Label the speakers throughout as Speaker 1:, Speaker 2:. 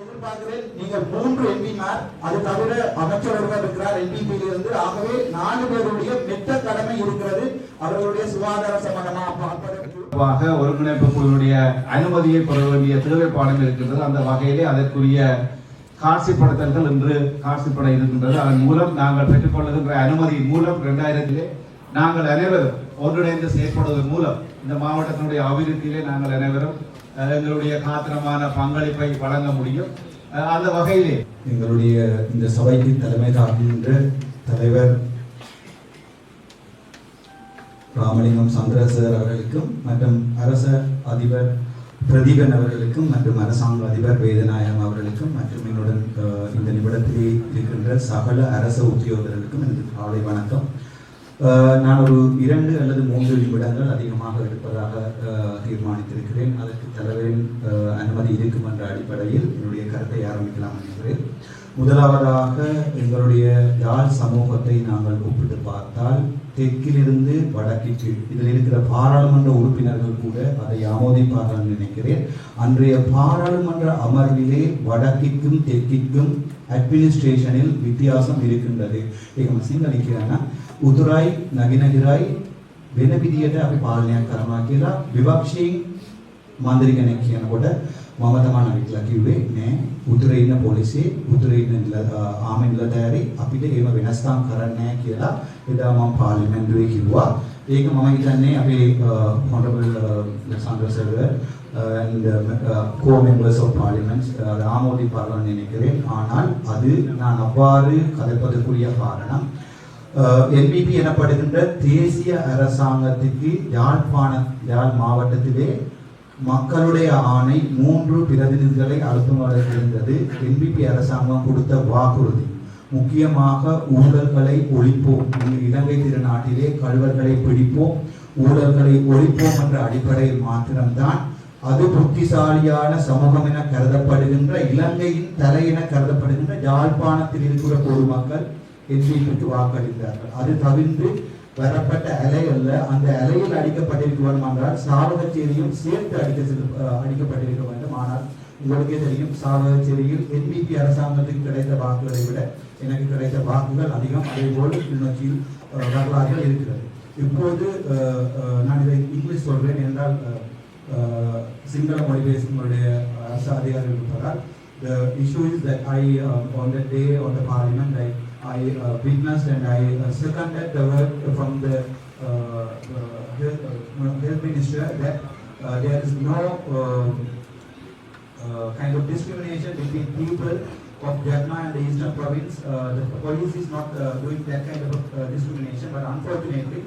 Speaker 1: எதிர்பார்க்கிறேன் நீங்கள் மூன்று எம்பிமார் அது தவிர இருக்கிறார் இருந்து ஆகவே நாலு பேருடைய மெத்த கடமை இருக்கிறது. அவர்களுடைய சுகாதார சம்பந்தமாக பார்ப்பதற்கு
Speaker 2: ஒருங்கிணைப்பு குழுவுடைய அனுமதியை பெற வேண்டிய தேவைப்பாடம் இருக்கின்றது. அந்த வகையிலே அதற்குரிய காட்சிப்படுத்தல்கள் இன்று காட்சிப்பட இருக்கின்றது. அதன் மூலம் நாங்கள் பெற்றுக்கொள்ளுகின்ற அனுமதி மூலம் இரண்டாயிரத்திலே நாங்கள் அனைவரும் ஒன்றிணைந்து செயற்படுவதன் மூலம் இந்த மாவட்டத்தினுடைய அபிவிருத்தியிலே நாங்கள் அனைவரும் அஹ், எங்களுடைய காத்திரமான பங்களிப்பை வழங்க முடியும். அஹ், அந்த வகையிலே
Speaker 3: எங்களுடைய இந்த சபைக்கு தலைமை தாங்குகின்ற தலைவர் ராமலிங்கம் சந்திரசேகர் அவர்களுக்கும் மற்றும் அரச அதிபர் பிரதீபன் அவர்களுக்கும் மற்றும் அரசாங்க அதிபர் வேதநாயகம் அவர்களுக்கும் மற்றும் என்னுடன் இந்த நிமிடத்திலே இருக்கின்ற சகல அரச உத்தியோகர்களுக்கும் எனது காலை வணக்கம். நான் ஒரு இரண்டு அல்லது மூன்று நிமிடங்கள் அதிகமாக இருப்பதாக தீர்மானித்திருக்கிறேன். அதற்கு தலைவரின் அனுமதி இருக்கும் என்ற அடிப்படையில் என்னுடைய கருத்தை ஆரம்பிக்கலாம் என்கிறேன் முதலாவதாக எங்களுடைய யாழ் சமூகத்தை நாங்கள் ஒப்பிட்டு பார்த்தால் தெற்கிலிருந்து வடக்கிற்கு இதில் இருக்கிற பாராளுமன்ற உறுப்பினர்கள் கூட அதை ஆமோதிப்பார்கள் நினைக்கிறேன். அன்றைய பாராளுமன்ற அமர்விலே வடக்கிற்கும் தெற்கிற்கும் அட்மினிஸ்ட்ரேஷனில் வித்தியாசம் இருக்கின்றது. ஏகமசிங் அளிக்கிறாங்கன்னா උතුරයි නැගෙනහිරයි වෙන විදියට අපි පාලනයක් කරනවා කියලා විවක්ෂයෙන් මන්දිර කෙනෙක් කියනකොට මම තමයි නවිట్లా කිව්වේ නෑ උතුරේ ඉන්න පොලිසිය උතුරේ ඉන්න ආමෙන් නිලධාරි අපිට ඒව වෙනස්කම් කරන්නේ කියලා එදා මම පාර්ලිමේන්තුවේ කිව්වා. ඒක මම හිතන්නේ අපේ honorable ලසන්දර සර්වර් and co-members of parliament ராமோதி பார்வன் நினைக்கிறேன் ஆனால் அது நான் அவ்வாறு கதைப்பதற்குரிய காரணம் என்பிபி எனப்படுகின்ற தேசிய அரசாங்கத்திற்கு யாழ்ப்பாண யாழ் மாவட்டத்திலே மக்களுடைய ஆணை மூன்று பிரதிநிதிகளை அழுத்தமாக இருந்தது. என்பிபி அரசாங்கம் கொடுத்த வாக்குறுதி. முக்கியமாக ஊழல்களை ஒழிப்போம். இலங்கை திருநாட்டிலே கழுவர்களை பிடிப்போம். ஊழல்களை ஒழிப்போம் என்ற அடிப்படையில் மாத்திரம்தான் அது புத்திசாலியான சமூகம் என கருதப்படுகின்ற இலங்கையின் தலை என கருதப்படுகின்ற யாழ்ப்பாணத்தில் இருக்கிற பொதுமக்கள் என்பிக்கு வாக்களித்தார்கள் அது தவிர்த்து வரப்பட்ட அலை அல்ல அந்த அலையில் அடிக்கப்பட்டிருக்க வேண்டும் என்றால் சாவகச்சேரியும் சேர்த்து அடிக்க செல்- அடிக்கப்பட்டிருக்க வேண்டும். ஆனால் உங்களுக்கே தெரியும் சாவகச்சேரியில் என்பிபி அரசாங்கத்துக்கு கிடைத்த வாக்குகளை விட எனக்கு கிடைத்த வாக்குகள் அதிகம். அதே போல் கிளிநொச்சியில் வரலாறுகள் இருக்கிறது. இப்போது நான் இதை இங்கிலீஷ் சொல்றேன் என்றால் சிங்கள மொழி பேசுங்களுடைய அரசு அதிகாரிகள் இருப்பதால் the issue is that I um, on the day of the parliament I I uh, witnessed and I uh, seconded the word from the uh, uh, health, uh, health minister that uh, there is no um, uh, kind of discrimination between people of Jaffna and the eastern province. Uh, the police is not uh, doing that kind of uh, discrimination, but unfortunately,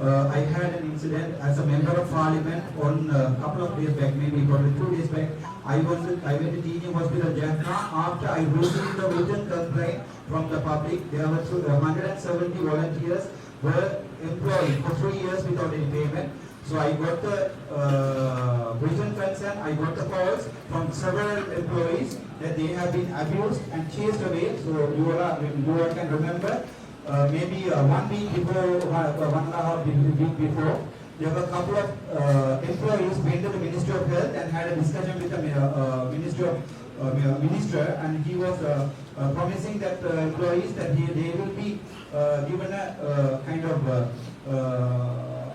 Speaker 3: uh, I had an incident as a member of parliament on a couple of days back, maybe probably two days back. I was I went to teaching hospital Jaffna after I received a written complaint from the public. There were 170 volunteers were employed for three years without any payment. So I got the uh, written consent, I got the calls from several employees that they have been abused and chased away. So you all, are, you all can remember, uh, maybe uh, one week before, uh, one and a half week before, there were a couple of uh, employees went to the Ministry of Health and had a discussion with the uh, Ministry of uh, Minister, and he was uh, uh, promising that uh, employees that he, they will be uh, given a uh, kind of uh, uh,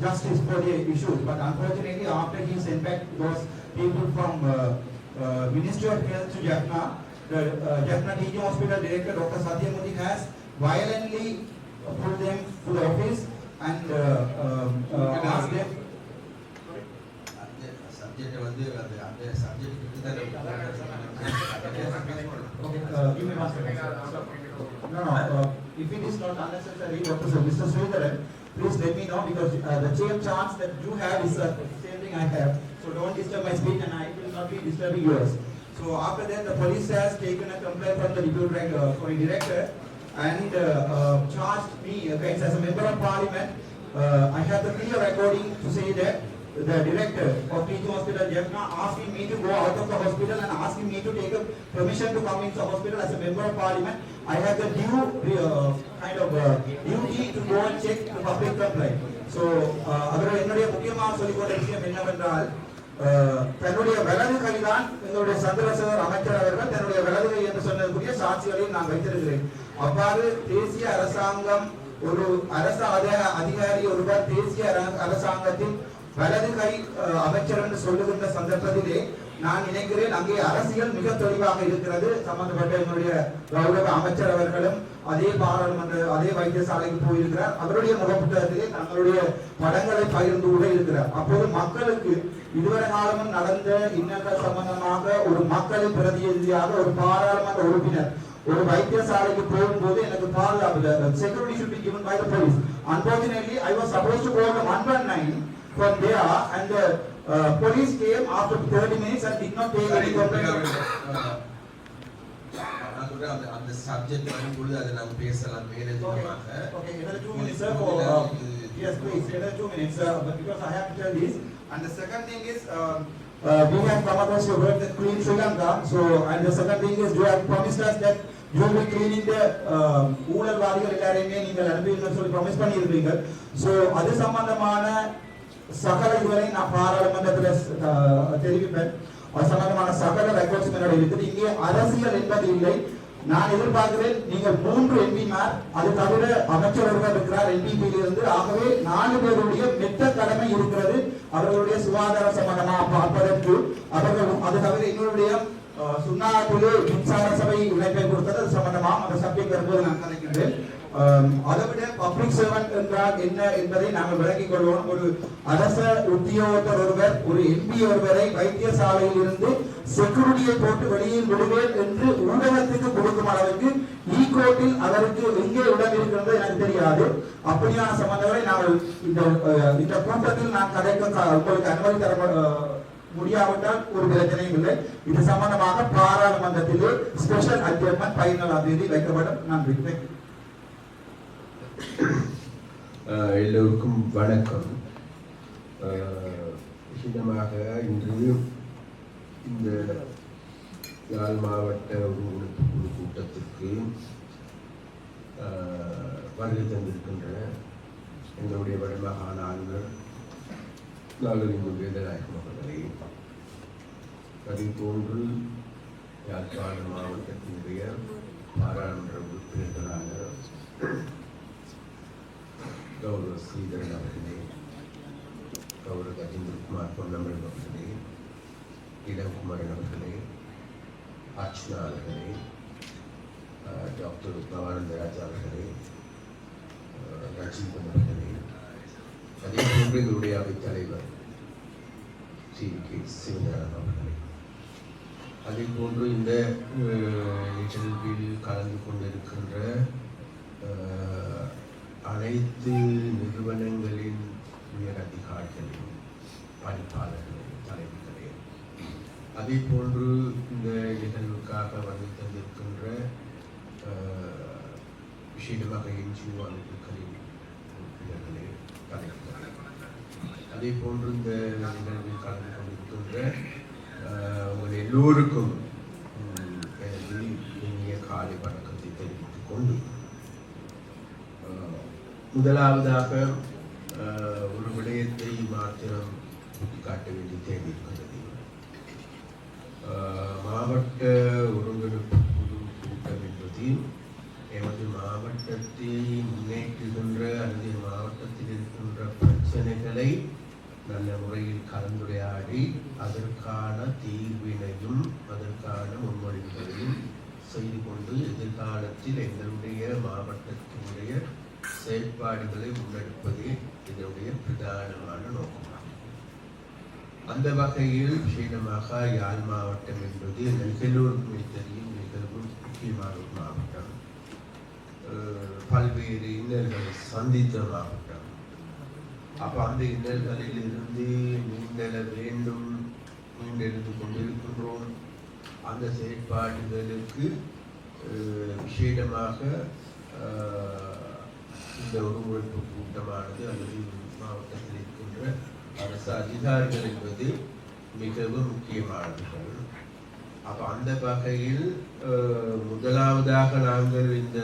Speaker 3: justice for the issues. But unfortunately, after he sent back those people from uh, uh, Ministry of Health to Jaffna, the uh, Jaffna Teaching Hospital Director Dr. Satyamurthy has violently pulled them to the office and uh, um, uh, asked them
Speaker 4: subject வந்து அது அந்த subject
Speaker 1: Okay, uh, give me one second. No, no, uh, if it is not unnecessary, Dr. Sir, Mr. Sridharan, please let me know because uh, the same chance that you have is the same thing I have. So don't disturb my speech and I will not be disturbing yours. So after that, the police has taken a complaint from the deputy rank, uh, sorry, director and uh, uh, charged me against as a member of parliament. Uh, I have the clear recording to say that the director of teaching hospital Jaffna asking me to go out of the hospital and asking me to take a permission to come into the hospital as a member of parliament. I have the due uh, kind of uh, duty to go and check the public complaint. So, uh, அவர் என்னுடைய முக்கியமாக சொல்லிக் கொண்ட விஷயம் என்னவென்றால்
Speaker 3: அஹ், தன்னுடைய வலது கைதான் எங்களுடைய சந்திரசேகர் அமைச்சர் அவர்கள் தன்னுடைய வலது கை என்று சொன்னதுக்குரிய சாட்சிகளையும் நான் வைத்திருக்கிறேன் அவ்வாறு தேசிய அரசாங்கம் ஒரு அரசு அதிகாரி ஒருவர் தேசிய அர- அரசாங்கத்தின் வலது கை அமைச்சர் என்று சொல்லுகின்ற சந்தர்ப்பத்திலே நான் நினைக்கிறேன் அங்கே அரசியல் மிக தெளிவாக இருக்கிறது. சம்பந்தப்பட்ட என்னுடைய கௌரவ அமைச்சர் அவர்களும் அதே பாராளுமன்ற அதே வைத்தியசாலைக்கு போயிருக்கிறார். அவருடைய முகப்புத்தகத்திலே தங்களுடைய படங்களை பகிர்ந்து கூட இருக்கிறார். அப்போது மக்களுக்கு இதுவரை காலமும் நடந்த இன்னல்கள் சம்பந்தமாக ஒரு மக்களை பிரதிநிதியாக ஒரு பாராளுமன்ற உறுப்பினர் ஒரு வைத்தியசாலைக்கு போகும்போது எனக்கு பாதுகாப்பு security should be given by the police unfortunately i was supposed to go to 119 from there and the uh, police came after 30 minutes and did not take any complaint
Speaker 5: நான் சொல்றேன் அந்த சப்ஜெக்ட் வரும்பொழுது அதை நாம் பேசலாம் மேலதிகமாக
Speaker 3: Okay, another two minutes, sir. For, uh, yes, please, another two minutes, sir, but because I have to tell this. And the second thing is, um, uh, we have come across your word that clean Sri Lanka. So, and the second thing is, you have promised us that you will be cleaning the uh, ஊழல்வாதிகள் எல்லாரையுமே நீங்கள் அனுப்புவீங்கன்னு சொல்லி promise பண்ணியிருந்தீங்க so அது சம்பந்தமான சகல இதுவரை நான் பாராளுமன்றத்தில் அஹ், uh, தெரிவிப்பேன். அது சம்பந்தமான சகல ரெக்கார்ட்ஸ் என்னோட இருக்குது இங்கே அரசியல் என்பது இல்லை. நான் எதிர்பார்க்கிறேன் நீங்கள் மூன்று எம்பிமார் அது தவிர அமைச்சரவர்கள் இருக்கிறார் எம்பிபியில் இருந்து. ஆகவே நாலு பேருடைய மெத்த கடமை இருக்கிறது அவர்களுடைய சுகாதார சம்பந்தமாக பார்ப்பதற்கு. அவர்கள் அது தவிர எங்களுடைய சுண்ணாக்குழு மின்சார சபை இணைப்பை கொடுத்தது அது சம்பந்தமாக அந்த சப்ஜெக்ட் வரும்போது நான் நினைக்கின்றேன் அதை விட பப்ளிக் சர்வன்ட் என்றால் என்ன என்பதை நாங்கள் விளங்கிக் கொள்வோம். ஒரு அரச உத்தியோகத்தர் ஒருவர் ஒரு எம்பி ஒருவரை வைத்தியசாலையில் இருந்து செக்யூரிட்டியை போட்டு வெளியில் விடுவேன் என்று ஊடகத்துக்கு கொடுக்கும் அளவுக்கு e ஈ கோர்ட்டில் அதற்கு எங்கே இடம் இருக்கிறது எனக்கு தெரியாது. அப்படியான சம்பந்தங்களை நாங்கள் இந்த இந்த கூட்டத்தில் நான் கதைக்க உங்களுக்கு அனுமதி தர முடியாவிட்டால் ஒரு பிரச்சனையும் இல்லை. இது சம்பந்தமாக பாராளுமன்றத்திலே ஸ்பெஷல் அட்ஜர்மெண்ட் பதினாலாம் தேதி வைக்கப்படும். நன்றி.
Speaker 6: ஆஹ் எல்லோருக்கும் வணக்கம். ஆஹ் இன்று இந்த யாழ் மாவட்ட ஒருங்கிணைப்பு குழு கூட்டத்திற்கு வருகை தந்திருக்கின்ற எங்களுடைய வடமாகாண ஆளுநர் நாகரிக வேதநாயகம் அவர்களே அதே யாழ்ப்பாண மாவட்டத்தினுடைய பாராளுமன்ற உறுப்பினர்களான கௌரவ ஸ்ரீதரன் அவர்களே கௌரவ கஜேந்திரகுமார் பொன்னம்பலம் அவர்களே இளங்குமரன் அவர்களே அர்ச்சனா அவர்களே அஹ், டாக்டர் பவானந்தராஜ் அவர்களே அஹ், அவர்களே அதே போன்று எங்களுடைய அவைத் தலைவர் சி. கே. சிவஞானம் அவர்களே. அதே போன்று இந்த நிகழ்வில் கலந்து கொண்டிருக்கின்ற அனைத்து நிறுவனங்களின் உயர் அதிகாரிகளையும் பணிப்பாளர்களையும் தலைவர் அதே போன்று இந்த நிகழ்வுக்காக வந்து தந்திருக்கின்ற அஹ், விசேடமாக என்ஜிஓ அமைப்புகளின் உறுப்பினர்களே அதே போன்று இந்த நிகழ்வில் கலந்து கொண்டிருக்கின்ற உங்கள் எல்லோருக்கும் இனிய காலை வணக்கத்தை தெரிவித்துக் கொண்டு முதலாவதாக ஒரு விடயத்தை மாத்திரம் காட்ட வேண்டிய தேவை இருக்கிறது. மாவட்ட ஒருங்கிணைப்பு குழு கூட்டம் என்பது எமது மாவட்டத்தை முன்னேற்றுகின்ற அல்லது மாவட்டத்தில் இருக்கின்ற பிரச்சனைகளை நல்ல முறையில் கலந்துரையாடி அதற்கான தீர்வினையும் அதற்கான முன்மொழிவுகளையும் செய்து கொண்டு எதிர்காலத்தில் எங்களுடைய மாவட்டத்தினுடைய செயல்பாடுகளை முன்னெடுப்பதே இதனுடைய பிரதானமான நோக்கமாகும். அந்த வகையில் விசேடமாக யாழ் மாவட்டம் என்பது எல்லோருக்குமே தெரியும். மிகவும் முக்கியமான ஒரு மாவட்டம். பல்வேறு இன்னல்களை சந்தித்த மாவட்டம். அப்போ அந்த இன்னல்களில் இருந்து மீண்டெழ வேண்டும். மீண்டெழுந்து கொண்டிருக்கின்றோம். அந்த செயற்பாடுகளுக்கு விஷேடமாக இந்த ஒருங்கிணைப்பு கூட்டமானது அல்லது மாவட்டத்தில் இருக்கின்ற அரசு அதிகாரிகள் என்பது மிகவும் முக்கியமானவர்கள் அப்ப அந்த வகையில் முதலாவதாக நாங்கள் இந்த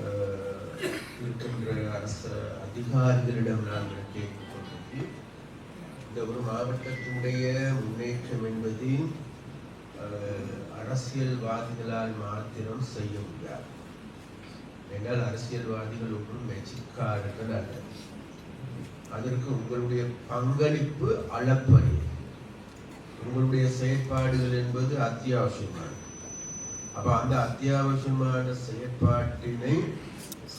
Speaker 6: அஹ், இருக்கின்ற அரசு அதிகாரிகளிடம் நாங்கள் கேட்டுக்கொண்டது இந்த ஒரு மாவட்டத்தினுடைய முன்னேற்றம் என்பது அஹ், அரசியல்வாதிகளால் மாத்திரம் செய்ய முடியாது. என்றால் அரசியல்வாதிகள் ஒன்றும் மெச்சிக்காரர்கள் அல்ல. அதற்கு உங்களுடைய பங்களிப்பு அளப்பரிய. உங்களுடைய செயற்பாடுகள் என்பது அத்தியாவசியமானது. அப்ப அந்த அத்தியாவசியமான செயற்பாட்டினை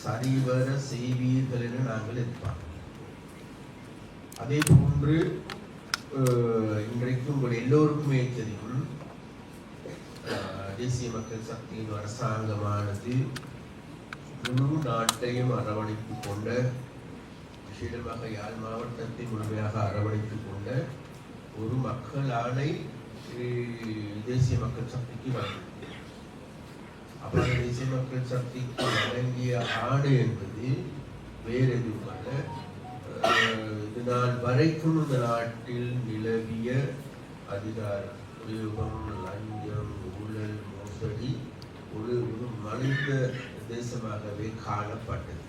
Speaker 6: சரிவர செய்வீர்கள் என நாங்கள் எதிர்பார்க்கிறோம். அதே போன்று இன்றைக்கு உங்கள் எல்லோருக்குமே தெரியும் தேசிய மக்கள் சக்தியின் அரசாங்கமானது முழு நாட்டையும் அரவணைப்பு கொண்ட விசேடமாக யாழ் மாவட்டத்தை முழுமையாக அரவணைத்துக் கொண்ட ஒரு மக்கள் ஆணை தேசிய மக்கள் சக்திக்கு வழங்கியது அப்புறம் தேசிய மக்கள் சக்திக்கு வழங்கிய ஆணை என்பது வேறு எதுவும் அல்ல இது நாள் வரைக்கும் இந்த நாட்டில் நிலவிய அதிகார உபயோகம் லஞ்சம் ஊழல் மோசடி ஒரு ஒரு மனித தேசமாகவே காணப்பட்டது.